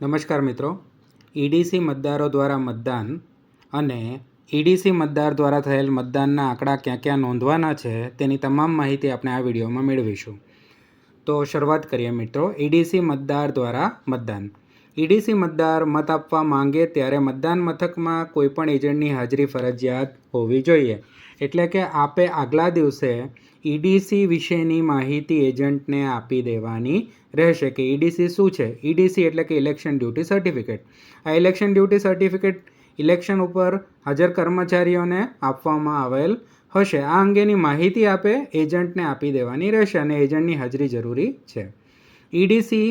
નમસ્કાર મિત્રો. ઈડીસી મતદારો દ્વારા મતદાન અને ઈડીસી મતદાર દ્વારા થયેલ મતદાનના આંકડા ક્યાં ક્યાં નોંધવાના છે તેની તમામ માહિતી આપણે આ વિડીયોમાં મેળવીશું. તો શરૂઆત કરીએ મિત્રો. ઈડીસી મતદાર દ્વારા મતદાન. ઈડીસી મતદાર મત આપવા માંગે ત્યારે મતદાન મથકમાં કોઈપણ એજન્ટની હાજરી ફરજિયાત હોવી જોઈએ. એટલે કે આપે આગલા દિવસે ઈડીસી વિશેની માહિતી એજન્ટને આપી દેવાની રહેશે કે ઈડીસી શું છે? ઈડીસી એટલે કે ઇલેક્શન ડ્યુટી સર્ટિફિકેટ. આ ઇલેક્શન ડ્યુટી સર્ટિફિકેટ ઇલેક્શન ઉપર હાજર કર્મચારીઓને આપવામાં આવેલ હશે. આ અંગેની માહિતી આપે એજન્ટને આપી દેવાની રહેશે અને એજન્ટની હાજરી જરૂરી છે. ઈડીસી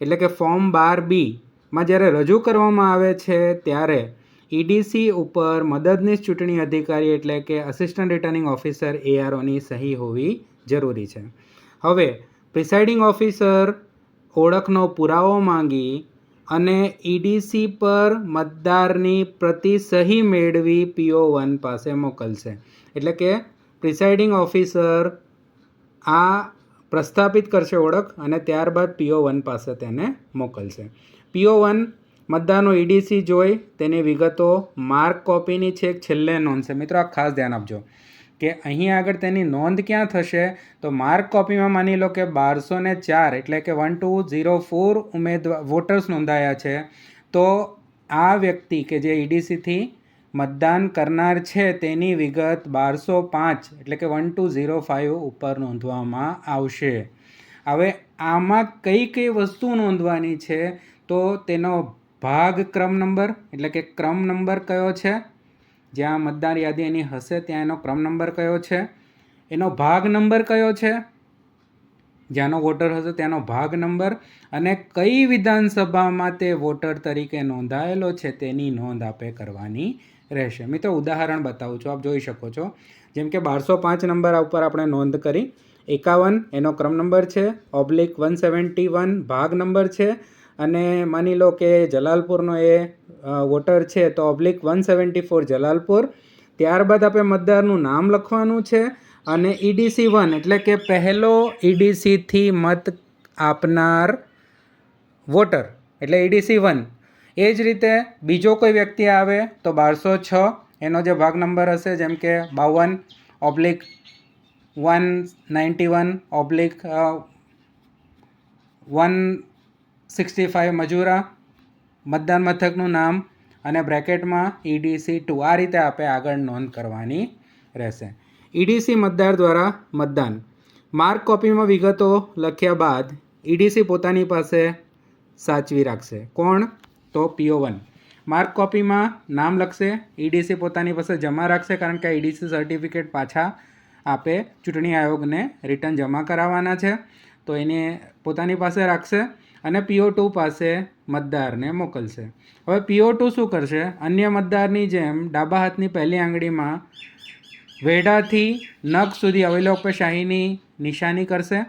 એટલે કે ફોર્મ બાર બીમાં જ્યારે રજૂ કરવામાં આવે છે, ત્યારે ઈડીસી ઉપર મદદનીશ ચૂંટણી અધિકારી એટલે કે અસિસ્ટન્ટ રિટર્નિંગ ઓફિસર એઆરઓની સહી હોવી જરૂરી છે. હવે પ્રિસાઇડિંગ ઓફિસર ઓળખનો પુરાવો માંગી અને ઈડીસી પર મતદારની પ્રતિ સહી મેળવી પીઓ વન પાસે મોકલશે. એટલે કે પ્રિસાઇડિંગ ઓફિસર આ પ્રસ્થાપિત કરશે ઓળખ અને ત્યારબાદ પીઓ વન પાસે તેને મોકલશે. પીઓ વન મતદારનો ઈડીસી જોઈ તેની વિગતો માર્ક કોપીની છેક છેલ્લે નોંધશે મિત્રો, આ ખાસ ધ્યાન આપજો કે અહીં આગળ તેની નોંધ ક્યાં થશે? તો માર્ક કોપીમાં માની લો કે બારસો ને ચાર એટલે કે વન, ટુ, ઝીરો, ફોર ઉમેદવાર વોટર્સ નોંધાયા છે. તો આ વ્યક્તિ કે જે ઈડીસીથી મતદાન કરનાર છે તેની વિગત બારસો પાંચ એટલે કે વન, ટુ, ઝીરો ફાઇવ ઉપર નોંધવામાં આવશે. હવે આમાં કઈ કઈ વસ્તુ નોંધવાની છે? તો તેનો ભાગ ક્રમ નંબર, એટલે કે ક્રમ નંબર કયો છે? જ્યાં મતદાર યાદી એની હશે, ત્યાં એનો ક્રમ નંબર કયો છે? એનો ભાગ નંબર કયો છે? જ્યાંનો વોટર હશે, ત્યાંનો ભાગ નંબર. અને કઈ વિધાનસભામાં તે વોટર તરીકે નોંધાયેલો છે, તેની નોંધ આપે કરવાની રહેશે. મિત્રો, ઉદાહરણ બતાવું છું, આપ જોઈ શકો છો. જેમ કે બારસો પાંચ નંબર ઉપર આપણે નોંધ કરી. એકાવન, એનો ક્રમ નંબર છે. ઓબ્લિક વન સેવન્ટી વન ભાગ નંબર છે. અને માની લો કે જલાલપુરનો એ વોટર છે તો oblique one seventy four Jalalpur. ત્યારબાદ આપણે મતદારનું નામ લખવાનું છે અને ઈડીસી વન એટલે કે પહેલો ઈડીસીથી મત આપનાર વોટર એટલે ઈડીસી વન એ જ રીતે બીજો કોઈ વ્યક્તિ આવે તો બારસો છ. એનો જે ભાગ નંબર હશે જેમ કે બાવન oblique one ninety one oblique one sixty five Majura, મતદાન મથકનું નામ અને બ્રેકેટમાં ઈડીસી ટુ. આ રીતે આપણે આગળ નોંધ કરવાની રહેશે. ઈડીસી મતદાર દ્વારા મતદાન. માર્ક કોપીમાં વિગતો લખ્યા બાદ ઈડીસી પોતાની પાસે સાચવી રાખશે. કોણ? તો પીઓ વન. માર્ક કોપીમાં નામ લખશે, ઈડીસી પોતાની પાસે જમા રાખશે કારણ કે ઈડીસી સર્ટિફિકેટ પાછા આપે ચૂંટણી આયોગને રિટર્ન જમા કરાવવાના છે. તો એને પોતાની પાસે રાખશે. અને પીઓ ટુ પાસે મતદારને મોકલશે. હવે પીઓ ટુ શું કરશે? અન્ય મતદારની જેમ ડાબા હાથની પહેલી આંગળીમાં વેઢાથી નખ સુધી અવલોકશાહીની નિશાની કરશે.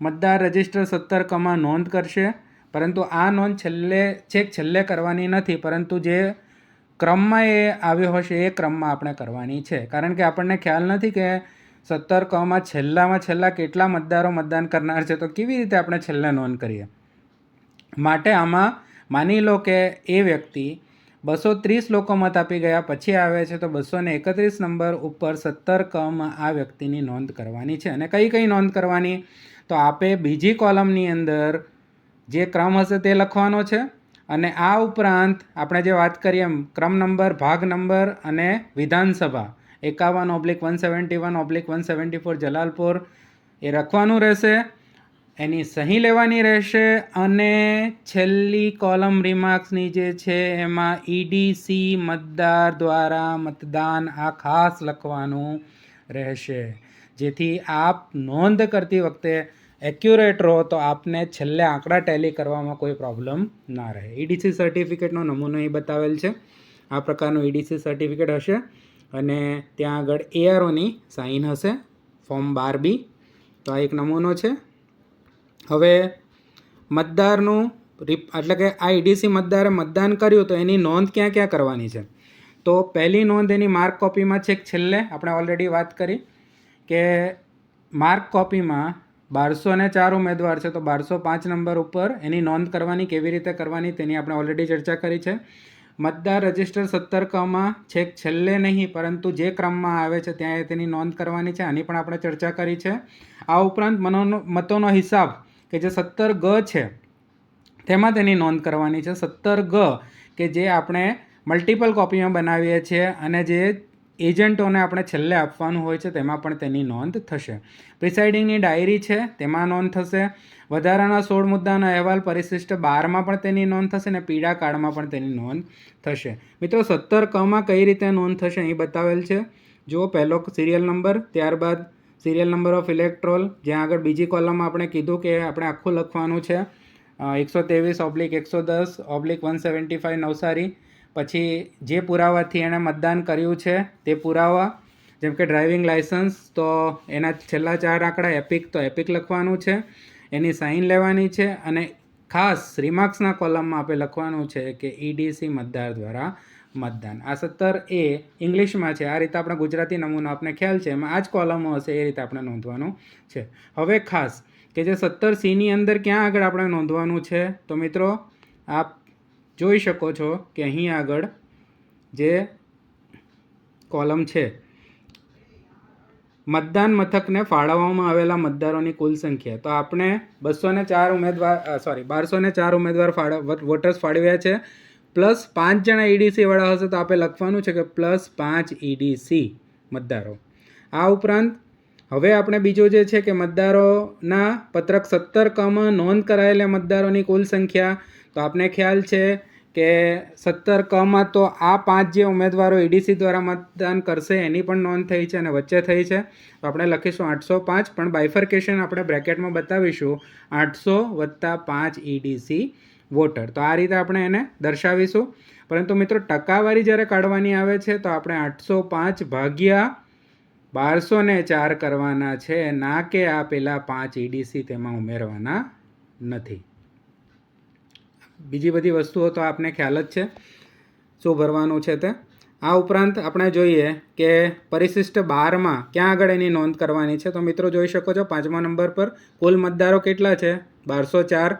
મતદાર રજિસ્ટર સત્તર કમાં નોંધ કરશે. પરંતુ આ નોંધ છેલ્લે, છેક છેલ્લે કરવાની નથી, પરંતુ જે ક્રમમાં એ આવ્યો હશે, એ ક્રમમાં આપણે કરવાની છે. કારણ કે આપણને ખ્યાલ નથી કે સત્તર કમાં છેલ્લામાં છેલ્લા કેટલા મતદારો મતદાન કરનાર છે. તો કેવી રીતે આપણે છેલ્લે નોંધ કરીએ? માટે આમાં માની લો કે એ વ્યક્તિ બસો ત્રીસ લોકો મત આપી ગયા, પછી આવે છે તો બસો એકત્રીસ નંબર ઉપર સત્તર કમ આ વ્યક્તિની નોંધ કરવાની છે. અને કઈ કઈ નોંધ કરવાની? તો આપે બીજી કોલમની અંદર જે ક્રમ હશે તે લખવાનો છે અને આ ઉપરાંત આપણે જે વાત કરીએ એમ ક્રમ નંબર, ભાગ નંબર અને વિધાનસભા. એકાવન oblique one seventy one, oblique one seventy four Jalalpur. એ લખવાનું રહેશે. એની સહી લેવાની રહેશે અને છેલ્લી કોલમ રિમાર્ક્સની જે છે એમાં ઈડીસી મતદાર દ્વારા મતદાન આ ખાસ લખવાનું રહેશે. જેથી આપ નોંધ કરતી વખતે એક્યુરેટ રહો તો આપને છેલ્લે આંકડા ટેલી કરવામાં કોઈ પ્રોબ્લેમ ના રહે. ઈડીસી સર્ટિફિકેટનો નમૂનો અહીં બતાવેલ છે. આ પ્રકારનું ઈડીસી સર્ટિફિકેટ હશે અને ત્યાં આગળ એઆરઓની સાઇન હશે ફોર્મ બાર બી તો આ એક નમૂનો છે. હવે મતદારનું એટલે કે આ ઈડીસી મતદારે મતદાન કર્યું તો એની નોંધ ક્યાં ક્યાં કરવાની છે? તો પહેલી નોંધ એની માર્ક કોપીમાં છેક છેલ્લે, આપણે ઓલરેડી વાત કરી કે માર્ક કોપીમાં બારસો ને ચાર ઉમેદવાર છે તો બારસો પાંચ નંબર ઉપર એની નોંધ કરવાની કેવી રીતે કરવાની તેની આપણે ઓલરેડી ચર્ચા કરી છે. મતદાર રજિસ્ટર સત્તર કમાં છેક છેલ્લે નહીં, પરંતુ જે ક્રમમાં આવે છે ત્યાં તેની નોંધ કરવાની છે, આની પણ આપણે ચર્ચા કરી છે. આ ઉપરાંત મનોનો, મતોનો હિસાબ કે જે સત્તર ગ છે, તેમાં તેની નોંધ કરવાની છે. સત્તર ગ કે જે આપણે મલ્ટિપલ કોપીમાં બનાવીએ છીએ અને જે એજન્ટોને આપણે છેલ્લે આપવાનું હોય છે, તેમાં પણ તેની નોંધ થશે. પ્રિસાઇડિંગની ડાયરી છે, તેમાં નોંધ થશે. વધારાના સોળ મુદ્દાનો અહેવાલ પરિશિષ્ટ બારમાં પણ તેની નોંધ થશે અને પીડા કાર્ડમાં પણ તેની નોંધ થશે. મિત્રો, સત્તર કમાં કઈ રીતે નોંધ થશે અહીં બતાવેલ છે. જો પહેલો સિરિયલ નંબર ત્યારબાદ સિરિયલ નંબર ઓફ ઇલેક્ટ્રોલ જ્યાં આગળ બીજી કોલમમાં આપણે કીધું કે આપણે આખું લખવાનું છે. એકસો ત્રેવીસ ઓબ્લિક એકસો દસ, oblique one seventy five Navsari. પછી જે પુરાવાથી એણે મતદાન કર્યું છે તે પુરાવા. જેમ કે ડ્રાઇવિંગ લાઇસન્સ તો એના છેલ્લા ચાર આંકડા એપિક તો એપિક લખવાનું છે. એની સાઇન લેવાની છે અને ખાસ રિમાર્ક્સના કોલમમાં આપણે લખવાનું છે કે ઈડીસી મતદાર દ્વારા મતદાન. આ સત્તર એ ઇંગ્લિશમાં છે. આ રીતે આપણે ગુજરાતી નમૂનો આપણે ખ્યાલ છે. એમાં આ જ કોલમો હશે, એ રીતે આપણે નોંધવાનું છે. હવે ખાસ, કે જે સત્તર સીની અંદર ક્યાં આગળ આપણે નોંધવાનું છે? તો મિત્રો, આપ જોઈ શકો છો કે અહીં આગળ જે કોલમ છે, મતદાન મથકને ફાળવવામાં આવેલા મતદારોની કુલ સંખ્યા. તો આપણે બસો ચાર ઉમેદવાર સોરી બારસો ચાર ઉમેદવાર ફાળવ વોટર્સ ફાળવ્યા છે. પ્લસ પાંચ જણા ઈડીસીવાળા હશે તો આપણે લખવાનું છે કે પ્લસ પાંચ ઈડીસી મતદારો. આ ઉપરાંત હવે આપણે બીજો જે છે કે મતદારોના પત્રક સત્તર કમ નોંધ કરાયેલા મતદારોની કુલ સંખ્યા. તો આપને ખ્યાલ છે કે સત્તર કમાં તો આ પાંચ જે ઉમેદવારો ઈડીસી દ્વારા મતદાન કરશે એની પણ નોંધ થઈ છે અને વચ્ચે થઈ છે. તો આપણે લખીશું આઠસો પાંચ, પણ બાયફર્કેશન આપણે બ્રેકેટમાં બતાવીશું. આઠસો વત્તા પાંચ ઈડીસી વોટર તો આ રીતે આપણે એને દર્શાવીશું. પરંતુ મિત્રો, ટકાવારી જ્યારે કાઢવાની આવે છે, તો આપણે આઠસો પાંચ ભાગ્યા બારસો ને ચાર કરવાના છે. ના કે આ પેલા પાંચ ઈડીસી તેમાં ઉમેરવાના નથી. બીજી બધી વસ્તુઓ તો આપને ખ્યાલ જ છે. શું ભરવાનું છે તે? આ ઉપરાંત આપણે જોઈએ કે પરિશિષ્ટ બારમાં ક્યાં આગળ એની નોંધ કરવાની છે. તો મિત્રો, જોઈ શકો છો પાંચમા નંબર પર કુલ મતદારો કેટલા છે? બારસો ચાર.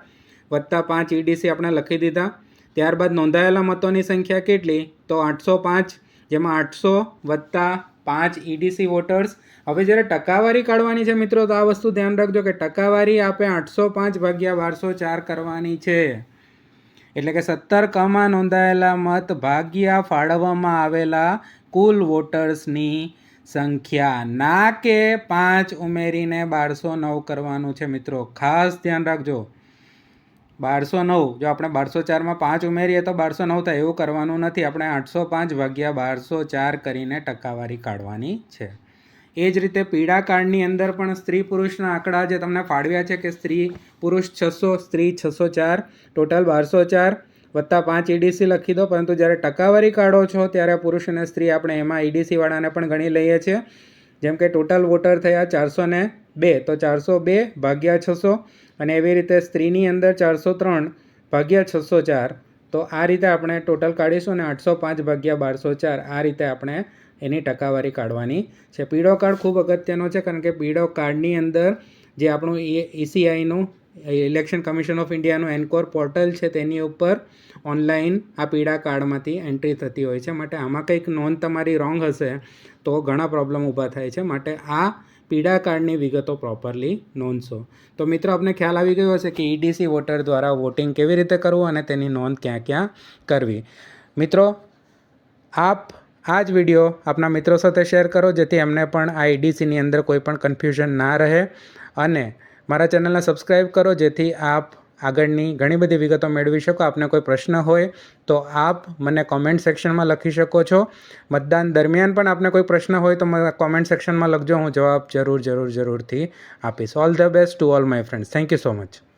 વત્તા પાંચ ઈડીસી આપણે લખી દીધા. ત્યારબાદ નોંધાયેલા મતોની સંખ્યા કેટલી? તો આઠસો પાંચ, જેમાં આઠસો વત્તા પાંચ ઈડીસી વોટર્સ હવે જ્યારે ટકાવારી કાઢવાની છે મિત્રો, તો આ વસ્તુ ધ્યાન રાખજો કે ટકાવારી આપે આઠસો પાંચ ભાગ્યા બારસો ચાર કરવાની છે. એટલે કે સત્તર કમાં નોંધાયેલા મત ભાગ્યા ફાળવવામાં આવેલા કુલ વોટર્સની સંખ્યા. ના કે પાંચ ઉમેરીને બારસો નવ કરવાનું છે મિત્રો. ખાસ ધ્યાન રાખજો. બારસો નવ. જો આપણે બારસો ચારમાં પાંચ ઉમેરીએ તો બારસો નવ થાય. એવું કરવાનું નથી. આપણે આઠસો પાંચ ભાગ્યા બારસો ચાર કરીને ટકાવારી કાઢવાની છે. એ જ રીતે પીડા કાર્ડની અંદર પણ સ્ત્રી પુરુષના આંકડા જે તમને ફાળવ્યા છે કે સ્ત્રી પુરુષ છસો, સ્ત્રી છસો ચાર, ટોટલ બારસો ચાર, વત્તા પાંચ ઈડીસી લખી દો. પરંતુ જ્યારે ટકાવારી કાઢો છો, ત્યારે પુરુષ અને સ્ત્રી આપણે એમાં ઈડીસીવાળાને પણ ગણી લઈએ છીએ. જેમ કે ટોટલ વોટર થયા ચારસો ને બે. તો ચારસો બે ભાગ્યા છસો અને એવી રીતે સ્ત્રીની અંદર ચારસો ત્રણ ભાગ્યા છસો ચાર, તો આ રીતે આપણે ટોટલ કાઢીશું અને આઠસો પાંચ ભાગ્યા બારસો ચાર, આ રીતે આપણે એની ટકાવારી કાઢવાની છે. પીળો કાર્ડ ખૂબ અગત્યનો છે, કારણ કે પીળો કાર્ડની અંદર જે આપણું એ ઈસીઆઈનું ઇલેક્શન કમિશન ઓફ ઇન્ડિયાનું એન્કોર પોર્ટલ છે, તેની ઉપર ઓનલાઈન આ પીળા કાર્ડમાંથી એન્ટ્રી થતી હોય છે. માટે આમાં કંઈક નોંધ તમારી રોંગ હશે, તો ઘણા પ્રોબ્લેમ ઊભા થાય છે. માટે આ પીડા કાર્ડની વિગતો પ્રોપરલી નોંધશો. તો મિત્રો, આપને ખ્યાલ આવી ગયો હશે કે ઈડીસી વોટર દ્વારા વોટિંગ કેવી રીતે કરવું અને તેની નોંધ ક્યાં ક્યાં કરવી. મિત્રો, આપ આ જ વીડિયો આપના મિત્રો સાથે શેર કરો, જેથી એમને પણ આ ઈડીસીની અંદર કોઈ પણ કન્ફ્યુઝન ના રહે. અને મારા ચેનલને સબસ્ક્રાઈબ કરો, જેથી આપ આગળની ઘણી બધી વિગતો મેળવી શકો. આપને કોઈ પ્રશ્ન હોય તો આપ મને કોમેન્ટ સેક્શનમાં લખી શકો છો. મતદાન દરમિયાન પણ આપને કોઈ પ્રશ્ન હોય તો મને કોમેન્ટ સેક્શનમાં લખજો. હું જવાબ જરૂર જરૂર, જરૂરથી આપીશ. All the best to all my friends thank you so much